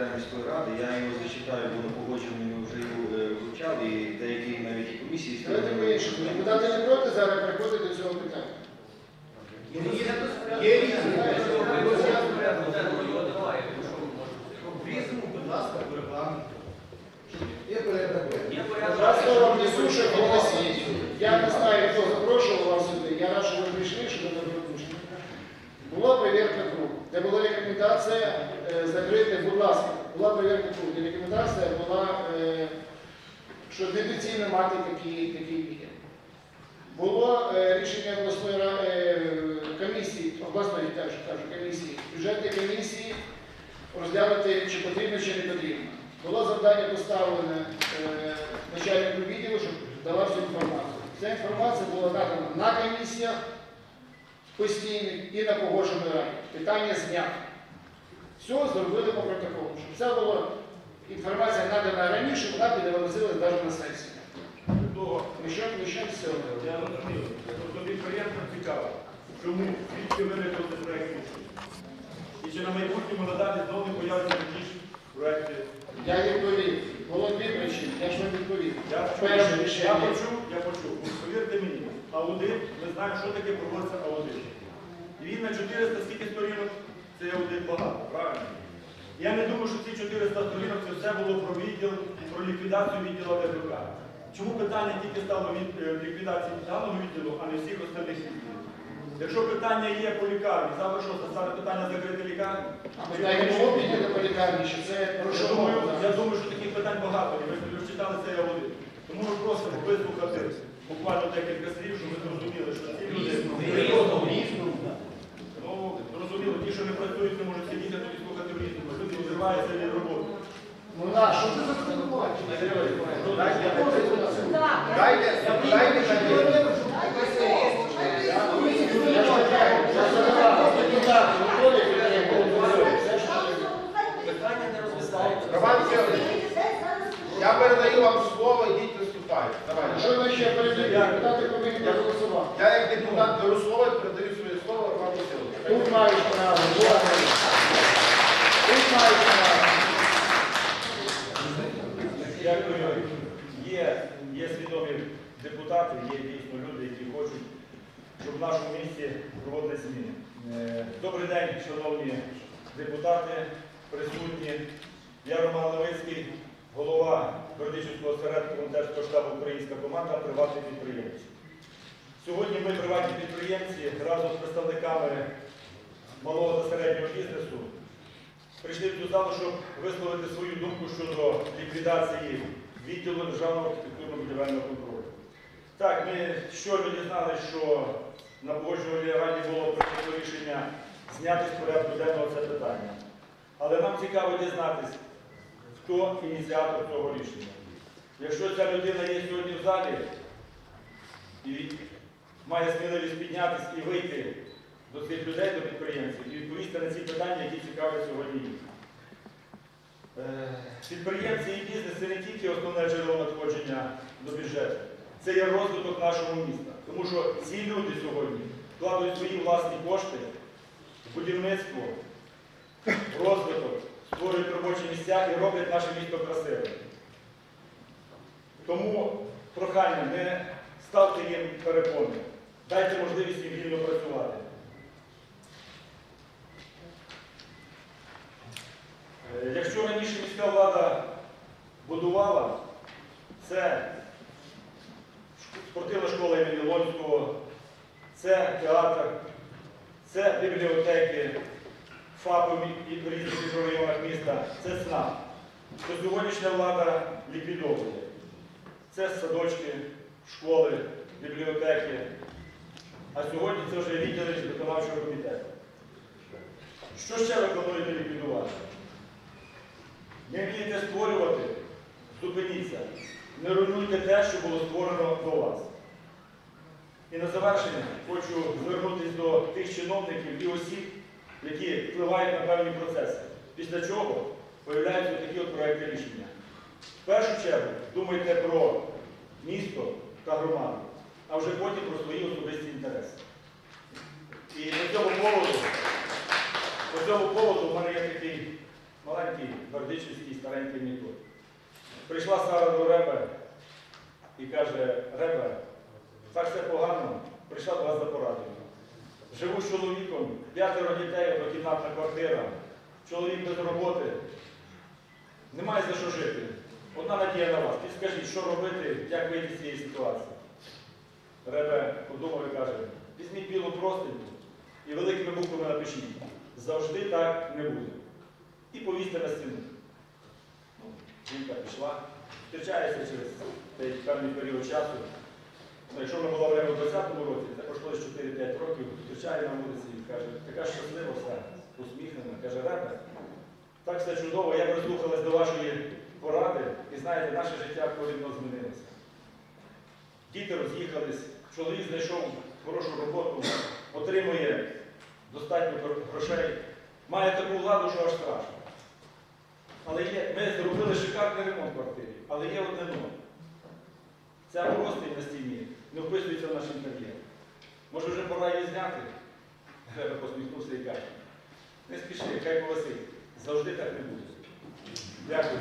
комітету міської ради. Я його зачитаю, бо на погодженні ми вже його е, вивчали, і деякі навіть і комісії Давайте стояли. по-іншому. Депутати не проти зараз переходити до цього питання. Є різні. Раз я вам несу, що голосі. Я не знаю, хто запрошував вас сюди. Я рад, що ви прийшли, що ви не припущені. Була перевірка круг, де була рекомендація закрити, будь ласка, була перевірка круг, рекомендація була, е, що недоцільно мати такі, такі. Було е, рішення обласної е, комісії, обласної кажу, комісії, бюджетної комісії розглянути, чи потрібно, чи не потрібно. Було завдання поставлене е, начальнику відділу, щоб дала всю інформацію. Ця інформація була надана на комісіях постійних і на погодженій раді. Питання знято. Все зробили по протоколу. Щоб це була інформація надана раніше, вона підвозилась навіть на Ніщо, ніщо з цього. не я розумію, тобто підприємцям цікаво, чому звідки виникли проєкт рішення. І чи на майбутньому надалі знову не появляться такі ж проекти. Я відповів. Було дві причини. Я ж вам відповів. Я Перше почув, рішення. я почув, я почув. Повірте мені, аудит, ми знаємо, що таке проводиться аудит. І він на 400 скільки сторінок, це є аудит багато, правильно? Я не думаю, що ці 400 сторінок це все було про відділ, про ліквідацію відділу ВПК. Чому питання тільки стало від е, ліквідації даного відділу, а не всіх остальних відділів? Якщо питання є по лікарні, завтра що, стане питання закрити лікарню? А питання було підняти по лікарні, що це про Я думаю, я думаю, що таких питань багато, і ви прочитали цей аудит. Тому ми просимо вислухати буквально декілька слів, щоб ви зрозуміли, що ці люди ну, зрозуміло, ті, що не працюють, не можуть сидіти тут і слухати в різному. Люди відриваються від роботи. Ну на, що це за звинувачення? Дайте, дайте Я ж питаю, я задавав, депутати, готові Все, що потрібно. Роман Сергійович, я передаю вам слово, йдіть виступайте. Давайте. Що ви ще передаєте? Депутати повинні проголосувати. Я як депутат беру слово і передаю своє слово Роману Сергійовичу. Тут маєш право. Тут маєш право. Дякую. Є, є свідомі депутати, є дійсно люди, які хочуть, щоб в нашому місті проводили зміни. Е, Добрий день, шановні депутати, присутні. Я Роман Левицький, голова Бердичівського осередку волонтерського штабу Українська команда приватних підприємців. Сьогодні ми, приватні підприємці, разом з представниками малого та середнього бізнесу прийшли в цю залу, щоб висловити свою думку щодо ліквідації відділу державного архітектурно-будівельного контролю. Так, ми щойно дізналися, що на погоджувальній раді було прийнято рішення зняти з порядку денного це питання. Але нам цікаво дізнатися, хто ініціатор цього рішення. Якщо ця людина є сьогодні в залі і має сміливість піднятися і вийти до цих людей, до підприємців, і відповісти на ці питання, які цікавлять сьогодні їх. Е, Підприємці і бізнес це не тільки основне джерело надходження до бюджету, це є розвиток нашого міста. Тому що ці люди сьогодні вкладають свої власні кошти в будівництво, в розвиток, створюють робочі місця і роблять наше місто красивим. Тому прохання, не ставте їм перепони, дайте можливість їм вільно працювати. Е, Якщо раніше міська влада будувала, це спортивна школа імені Лонського, це театр, це бібліотеки, ФАПи і різних мікрорайонах міста, це СНАП. То сьогоднішня влада ліквідовує. Це садочки, школи, бібліотеки. А сьогодні це вже відділи виконавчого комітету. Що ще ви плануєте ліквідувати? Не вмієте створювати, зупиніться. Не руйнуйте те, що було створено до вас. І на завершення хочу звернутися до тих чиновників і осіб, які впливають на певні процеси. Після чого появляються такі от проекти рішення. В першу чергу думайте про місто та громаду, а вже потім про свої особисті інтереси. І по цьому поводу, по цьому поводу в мене є такий маленький бердичівський старенький Ніко. Прийшла Сара до Ребе і каже, Ребе, так все погано, прийшла до вас за порадою. Живу з чоловіком, п'ятеро дітей, однокімнатна квартира, чоловік без роботи. Немає за що жити. Одна надія на вас. Підскажіть, що робити, як вийти з цієї ситуації. Ребе подумав і каже, візьміть білу простиню і великими буквами напишіть. Завжди так не буде. І повісьте на стіну. Ну, жінка пішла, зустрічається через певний період часу. Якщо вона була в Ремо в 20-му році, це пройшло 4-5 років, зустрічає на вулиці і каже, така щаслива вся, усміхнена, каже, Ребе, так все чудово, я прислухалась до вашої поради, і знаєте, наше життя корінно змінилося. Діти роз'їхались, чоловік знайшов хорошу роботу, отримує достатньо грошей, має таку владу, що аж страшно. Але є, ми зробили шикарний ремонт квартирі, але є одне но. Ця простинь на стіні не вписується в наш інтер'єр. Може вже пора її зняти? Греба посміхнувся і каже, не спіши, хай повисить. Завжди так не буде. Дякую.